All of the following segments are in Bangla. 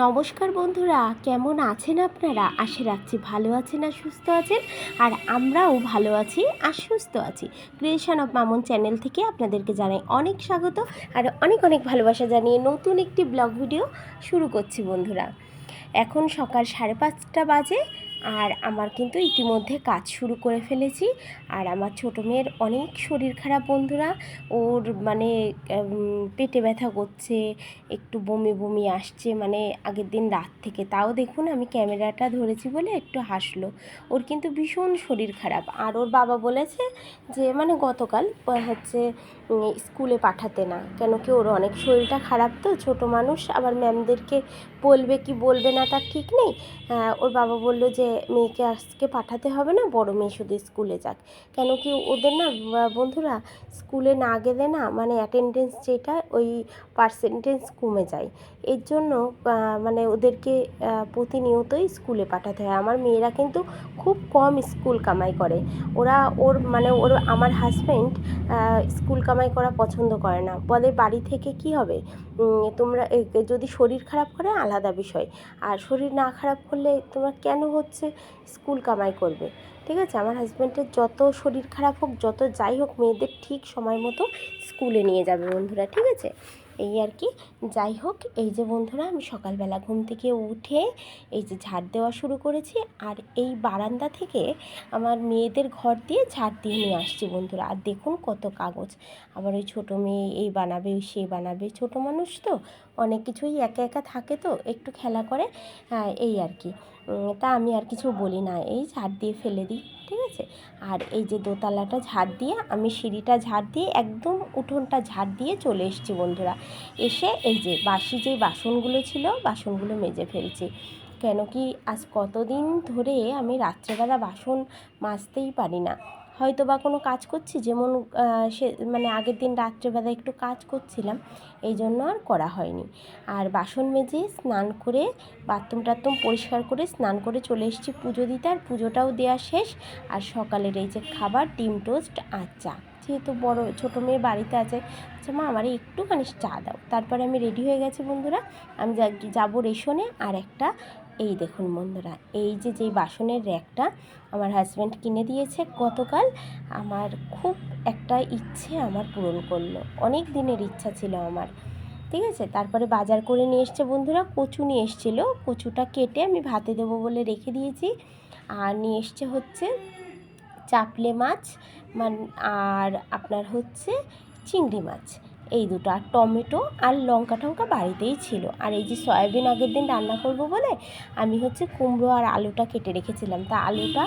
নমস্কার বন্ধুরা, কেমন আছেন আপনারা? আশা রাখছি ভালো আছেন আর সুস্থ আছেন। আর আমরাও ভালো আছি আর সুস্থ আছি। ক্রিয়েশন অফ মামুন চ্যানেল থেকে আপনাদেরকে জানাই অনেক স্বাগত আর অনেক অনেক ভালোবাসা জানিয়ে নতুন একটি ব্লগ ভিডিও শুরু করছি বন্ধুরা। এখন সকাল সাড়ে পাঁচটা বাজে। আর আমার কিন্তু ইতিমধ্যে কাজ শুরু করে ফেলেছি। আর আমার ছোটো মেয়ের অনেক শরীর খারাপ বন্ধুরা। ওর মানে পেটে ব্যথা করছে, একটু বমি বমি আসছে মানে আগের দিন রাত থেকে। তাও দেখুন আমি ক্যামেরাটা ধরেছি বলে একটু হাসলো। ওর কিন্তু ভীষণ শরীর খারাপ। আর ওর বাবা বলেছে যে মানে গতকাল হচ্ছে স্কুলে পাঠাতে না। কেন কি ওর অনেক শরীরটা খারাপ তো, ছোট মানুষ। আবার ম্যামদেরকে বলবে কি বলবে না তার ঠিক নেই। ওর বাবা বলল যে মেয়েকে আজকে পাঠাতে হবে না, বড় মেয়ে শুধু স্কুলে যাক। কেন কি ওদের না বন্ধুরা স্কুলে না গেলে না মানে অ্যাটেন্ডেন্স যেটা, ওই পার্সেন্টেজ কমে যায়। এর জন্য মানে ওদেরকে প্রতিনিয়তই স্কুলে পাঠাতে হয়। আমার মেয়েরা কিন্তু খুব কম স্কুল কামাই করে। ওরা ওর মানে ওর, আমার হাজব্যান্ড স্কুল কামাই করা পছন্দ করে না। বলে বাড়ি থেকে কি হবে? তোমরা যদি শরীর খারাপ করে, আলাদা বিষয়। আর শরীর না খারাপ করলে তোমরা কেন হচ্ছে? স্কুল কামাই করবে। ঠিক আছে? আমার হাজব্যান্ডের যত শরীর খারাপ হোক, যত যাই হোক, মেয়েদের ঠিক সময় মতো স্কুলে নিয়ে যাবে বন্ধুরা, ঠিক আছে? এই আর কি। যাই হোক, এই যে বন্ধুরা, আমি সকালবেলা ঘুম থেকে উঠে এই যে ঝাড় দেওয়া শুরু করেছি আর এই বারান্দা থেকে আমার মেয়েদের ঘর দিয়ে ঝাড় দিয়ে নিয়ে আসছি বন্ধুরা। আর দেখুন কত কাগজ। আবার ওই ছোটো মেয়ে এই বানাবে, ওই সে বানাবে। ছোটো মানুষ তো, অনেক কিছুই একা একা থাকে তো, একটু খেলা করে এই আর কি। তা আমি আর কিছু বলি না। এই ঝাড় দিয়ে ফেলে দিই, ঠিক আছে? আর এই যে দোতলাটা ঝাড় দিয়ে, আমি সিঁড়িটা ঝাড় দিয়ে, একদম উঠোনটা ঝাড় দিয়ে চলে এসেছি বন্ধুরা। এসে এই যে বাসি যে বাসনগুলো ছিল, বাসনগুলো মেজে ফেলছি। কেন কি আজ কতদিন ধরে আমি রাত্রেবেলা বাসন মাজতেই পারি না। হয়তো বা কোনো কাজ করছি, যেমন সে মানে আগের দিন রাত্রেবেলা একটু কাজ করছিলাম, এই জন্য আর করা হয়নি। আর বাসন মেজে স্নান করে, বাথরুম টাথরুম পরিষ্কার করে স্নান করে চলে এসেছি পুজো দিতে, আর পুজোটাও দেওয়া শেষ। আর সকালের এই যে খাবার, ডিম টোস্ট আর চা। যেহেতু বড়, ছোটো মেয়ে বাড়িতে আছে আচ্ছা মা, আমার একটুখানি চা দাও। তারপরে আমি রেডি হয়ে গেছি বন্ধুরা। আমি যাব রেশনে, আর একটা এই দেখুন বন্ধুরা, এই যে, যেই বাসনের র্যাকটা আমার হাজব্যান্ড কিনে দিয়েছে গতকাল, আমার খুব একটা ইচ্ছে আমার পূরণ করল। অনেক দিনের ইচ্ছা ছিল আমার। ঠিক আছে? তারপরে বাজার করে নিয়ে এসছে বন্ধুরা, কচু নিয়ে এসেছিল। কচুটা কেটে আমি ভাতে দেবো বলে রেখে দিয়েছি। আর নিয়ে এসছে হচ্ছে চাপলে মাছ, মান, আর আপনার হচ্ছে চিংড়ি মাছ। এই দুটো, আর টমেটো আর লঙ্কা টঙ্কা বাড়িতেই ছিল। আর এই যে সয়াবিন আগের দিন রান্না করব বলে আমি হচ্ছে কুমড়ো আর আলুটা কেটে রেখেছিলাম। তা আলুটা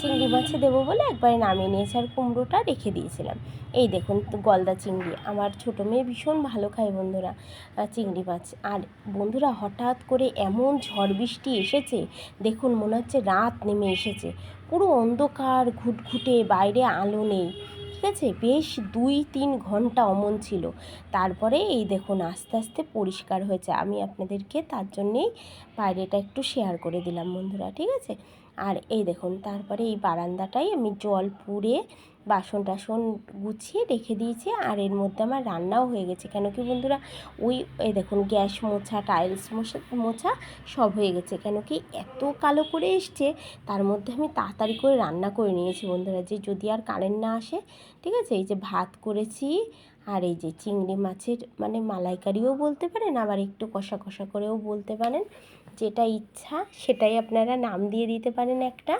চিংড়ি মাছে দেবো বলে একবারে নামিয়ে নিয়েছি আর কুমড়োটা রেখে দিয়েছিলাম। এই দেখুন গলদা চিংড়ি, আমার ছোটো মেয়ে ভীষণ ভালো খায় বন্ধুরা চিংড়ি মাছ। আর বন্ধুরা হঠাৎ করে এমন ঝড় বৃষ্টি এসেছে, দেখুন মনে হচ্ছে রাত নেমে এসেছে। পুরো অন্ধকার, ঘুটঘুটে, বাইরে আলো নেই। ঠিক আছে? বেশ দুই, তিন ঘণ্টা অমন ছিল। তারপরে এই দেখুন, আস্তে আস্তে পরিষ্কার হয়েছে। আমি আপনাদেরকে তার জন্যেই বাইরেটা একটু শেয়ার করে দিলাম বন্ধুরা, ঠিক আছে? আর এই দেখুন, তারপরে এই বারান্দাটাই আমি জল পুড়ে বাসন টাসন গুছিয়ে রেখে দিয়েছি আর এর মধ্যে আমার রান্নাও হয়ে গেছে। কেন কি বন্ধুরা, ওই, এই দেখুন, গ্যাস মোছা, টাইলস মোছা মোছা সব হয়ে গেছে। কেন কি এত কালো করে এসছে, তার মধ্যে আমি তাড়াতাড়ি করে রান্না করে নিয়েছি বন্ধুরা। যে যদি আর কারেন্ট না আসে, ঠিক আছে, এই যে ভাত করেছি আর এই যে চিংড়ি মাছের মানে মালাইকারিও বলতে পারেন, আবার একটু কষা কষা করেও বলতে পারেন। যেটা ইচ্ছা সেটাই আপনারা নাম দিয়ে দিতে পারেন একটা।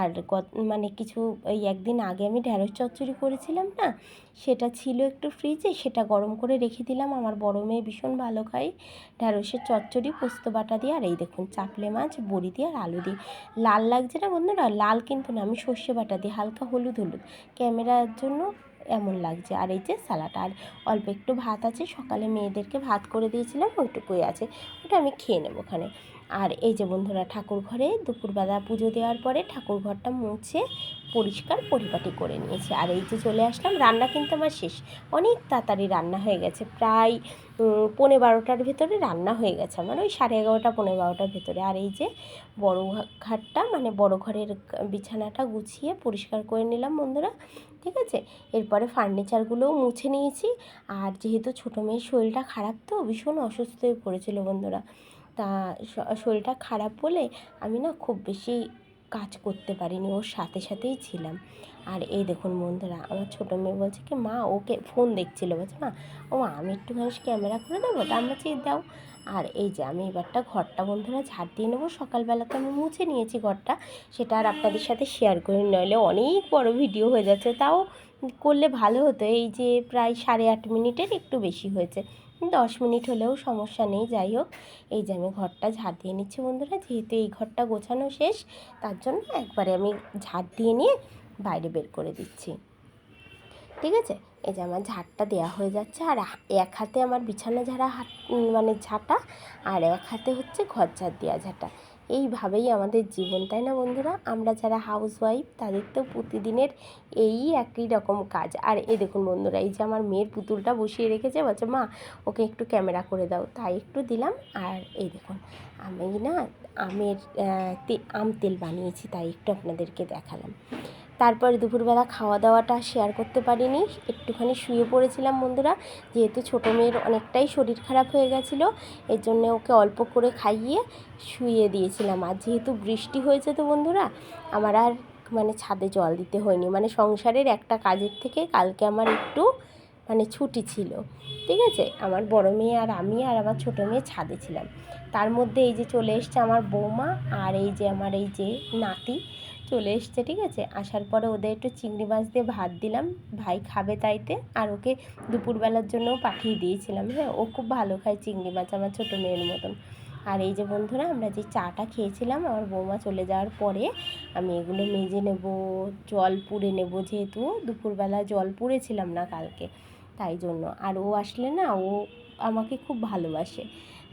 আর গত মানে কিছু, এই একদিন আগে আমি ঢ্যাঁড়স চচ্চড়ি করেছিলাম না, সেটা ছিল একটু ফ্রিজে সেটা গরম করে রেখে দিলাম। আমার বড় মেয়ে ভীষণ ভালো খায় ঢ্যাঁড়সের চচ্চড়ি, পোস্ত বাটা দিয়ে। আর এই দেখুন, চাপলে মাছ, বড়ি দিয়ে আর আলু দিয়ে। লাল লাগছে না বন্ধুরা? লাল কিন্তু না, আমি সর্ষে বাটা দিই হালকা হলুদ হলুদ। ক্যামেরার জন্য এমন লাগছে। আর এই যে স্যালাড আর অল্প একটু ভাত আছে, সকালে মেয়েদেরকে ভাত করে দিয়েছিলাম, ওইটুকুই আছে। ওটা আমি খেয়ে নেব ওখানে। আর এই যে বন্ধুরা ঠাকুর ঘরে দুপুরবেলা পুজো দেওয়ার পরে ঠাকুর ঘরটা মুছে পরিষ্কার পরিপাটি করে নিয়েছি। আর এই যে চলে আসলাম, রান্না কিন্তু আমার শেষ। অনেক তাড়াতাড়ি রান্না হয়ে গেছে। প্রায় পৌনে বারোটার ভেতরে রান্না হয়ে গেছে আমার, ওই সাড়ে এগারোটা, পৌনে বারোটার ভেতরে। আর এই যে বড় ঘাটটা মানে বড় ঘরের বিছানাটা গুছিয়ে পরিষ্কার করে নিলাম বন্ধুরা, ঠিক আছে? এরপরে ফার্নিচারগুলোও মুছে নিয়েছি। আর যেহেতু ছোটো মেয়ের শরীরটা খারাপ তো, ভীষণ অসুস্থ হয়ে পড়েছিল বন্ধুরা। তা শরীরটা খারাপ বলে আমি না খুব বেশি কাজ করতে পারিনি, ওর সাথে সাথেই ছিলাম। আর এই দেখুন বন্ধুরা, আমার ছোটো মেয়ে বলছে কি, মা, ওকে ফোন দেখছিল। বলছে, মা, ও আমি একটুখানি ক্যামেরা করে দেবো তা আমরা চেয়ে দাও। আর এই যে আমি এবারটা ঘরটা বন্ধুরা ঝাড় দিয়ে নেব, সকালবেলা তো আমি মুছে নিয়েছি ঘরটা, সেটা আর আপনাদের সাথে শেয়ার করি, নইলে অনেক বড় ভিডিও হয়ে যাচ্ছে, তাও করলে ভালো হতো। এই যে প্রায় সাড়ে আট মিনিটের একটু বেশি হয়েছে। দশ মিনিট হলেও সমস্যা নেই, যাই হোক। এই যে আমি ঘরটা ঝাড় দিয়ে নিচ্ছি বন্ধুরা, যেহেতু এই ঘরটা গোছানো শেষ, তার জন্য একবারে আমি ঝাড় দিয়ে নিয়ে বাইরে বের করে দিচ্ছি। ঠিক আছে? এই যে আমার ঝাড়টা দেওয়া হয়ে যাচ্ছে, আর এক হাতে আমার বিছানা ঝাড়া হাত মানে ঝাঁটা, আর এক হাতে হচ্ছে ঘর ঝাড় দেওয়া ঝাঁটা। এইভাবেই আমাদের জীবন, তাই না বন্ধুরা? আমরা যারা হাউস ওয়াইফ তাদের তো প্রতিদিনের এই একই রকম কাজ। আর এ দেখুন বন্ধুরা, এই যে আমার মেয়ের পুতুলটা বসিয়ে রেখেছে, বলছে, মা, ওকে একটু ক্যামেরা করে দাও। তাই একটু দিলাম। আর এই দেখুন, আমি না আমের আম তেল বানিয়েছি, তাই একটু আপনাদেরকে দেখালাম। তারপরে দুপুরবেলা খাওয়া দাওয়াটা শেয়ার করতে পারিনি। একটুখানি শুয়ে পড়েছিলাম বন্ধুরা। যেহেতু ছোটো মেয়ের অনেকটাই শরীর খারাপ হয়ে গেছিল এর জন্য ওকে অল্প করে খাইয়ে শুয়ে দিয়েছিলাম। আর যেহেতু বৃষ্টি হয়েছে তো বন্ধুরা, আমার আর মানে ছাদে জল দিতে হয়নি। মানে সংসারের একটা কাজের থেকে কালকে আমার একটু মানে ছুটি ছিল। ঠিক আছে? আমার বড় মেয়ে আর আমি আর আমার ছোটো মেয়ে ছাদে ছিলাম। তার মধ্যে এই যে চলে এসছে আমার বৌমা আর এই যে আমার এই যে নাতি চলে এসছে, ঠিক আছে? আসার পরে ওদের একটু চিংড়ি মাছ দিয়ে ভাত দিলাম। ভাই খাবে তাইতে। আর ওকে দুপুরবেলার জন্যও পাঠিয়ে দিয়েছিলাম। হ্যাঁ ও খুব ভালো খায় চিংড়ি মাছ আমার ছোটো মেয়ের মতন। আর এই যে বন্ধুরা, আমরা যে চাটা খেয়েছিলাম, আমার বৌমা চলে যাওয়ার পরে আমি এগুলো মেজে নেব, জল পুড়ে নেব যেহেতু। দুপুরবেলা জল পুড়েছিলাম না কালকে। তাই জন্য। আর ও আসলে না, ও আমাকে খুব ভালোবাসে।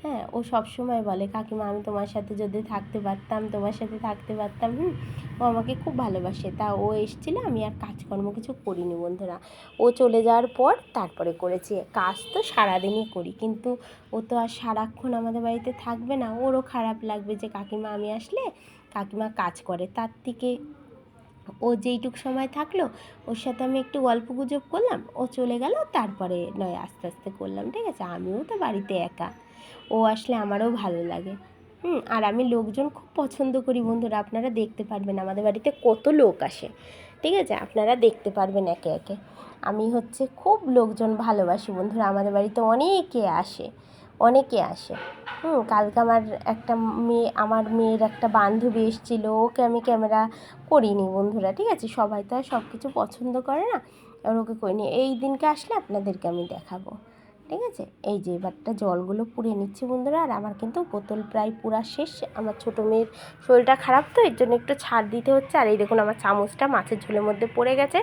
হ্যাঁ ও সব সময় বলে, কাকিমা, আমি তোমার সাথে যদি থাকতে পারতাম, তোমার সাথে থাকতে পারতাম, হুম, ও আমাকে খুব ভালোবাসে। তা ও এসেছিল, আমি আর কাজকর্ম কিছু করিনি বন্ধুরা। ও চলে যাওয়ার পর তারপরে করেছি। কাজ তো সারাদিনই করি, কিন্তু ও তো আর সারাক্ষণ আমাদের বাড়িতে থাকবে না। ওরও খারাপ লাগবে যে, কাকিমা, আমি আসলে কাকিমা কাজ করে। তার থেকে ও যেইটুক সময় থাকল, ওর সাথে আমি একটু গল্প গুজব করলাম, ও চলে গেল, তারপরে নয়, আস্তে আস্তে করলাম, ঠিক আছে? আমিও তো বাড়িতে একা। ও আসলে আমারও ভালো লাগে। হুম, আর আমি লোকজন খুব পছন্দ করি বন্ধুরা, আপনারা দেখতে পারবেন, আমাদের বাড়িতে কত লোক আসে, ঠিক আছে? আপনারা দেখতে পারবেন একে একে। আমি হচ্ছে খুব লোকজন ভালোবাসি বন্ধুরা, আমাদের বাড়িতে অনেকে আসে। অনেকে আসে। হুম, কালকে আমার একটা মেয়ে, আমার মেয়ের একটা বান্ধবী এসেছিল, ওকে আমি ক্যামেরা করিনি বন্ধুরা, ঠিক আছে? সবাই তো আর সব কিছু পছন্দ করে না, আর ওকে করিনি। এই দিনকে আসলে আপনাদেরকে আমি দেখাবো, ঠিক আছে? এই যে এবারটা জলগুলো পুড়ে নিচ্ছি বন্ধুরা, আর আমার কিন্তু বোতল প্রায় পুরা শেষ। আমার ছোটো মেয়ের শরীরটা খারাপ তো, এর জন্য একটু ছাড় দিতে হচ্ছে। আর এই দেখুন, আমার চামচটা মাছের ঝোলের মধ্যে পড়ে গেছে।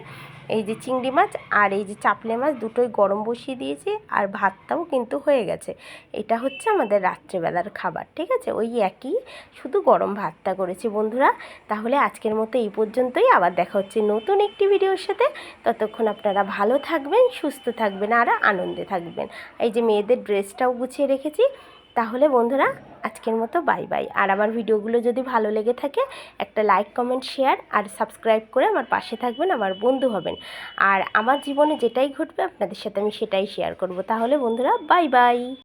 এই যে চিংড়ি মাছ আর এই যে চাপলে মাছ দুটোই গরম বসিয়ে দিয়েছি আর ভাতটাও কিন্তু হয়ে গেছে। এটা হচ্ছে আমাদের রাত্রেবেলার খাবার, ঠিক আছে? ওই একই, শুধু গরম ভাতটা করেছি বন্ধুরা। তাহলে আজকের মতো এই পর্যন্তই। আবার দেখা হচ্ছে নতুন একটি ভিডিওর সাথে। ততক্ষণ আপনারা ভালো থাকবেন, সুস্থ থাকবেন আর আনন্দে থাকবেন। এই যে মেয়েদের ড্রেসটাও গুছিয়ে রেখেছি। তাহলে বন্ধুরা, আজকের মতো বাই বাই। আর আমার ভিডিওগুলো যদি ভালো লেগে থাকে, একটা লাইক, কমেন্ট, শেয়ার আর সাবস্ক্রাইব করে আমার পাশে থাকবেন, আমার বন্ধু হবেন। আর আমার জীবনে যেটাই ঘটবে, আপনাদের সাথে আমি সেটাই শেয়ার করব। তাহলে বন্ধুরা, বাই বাই।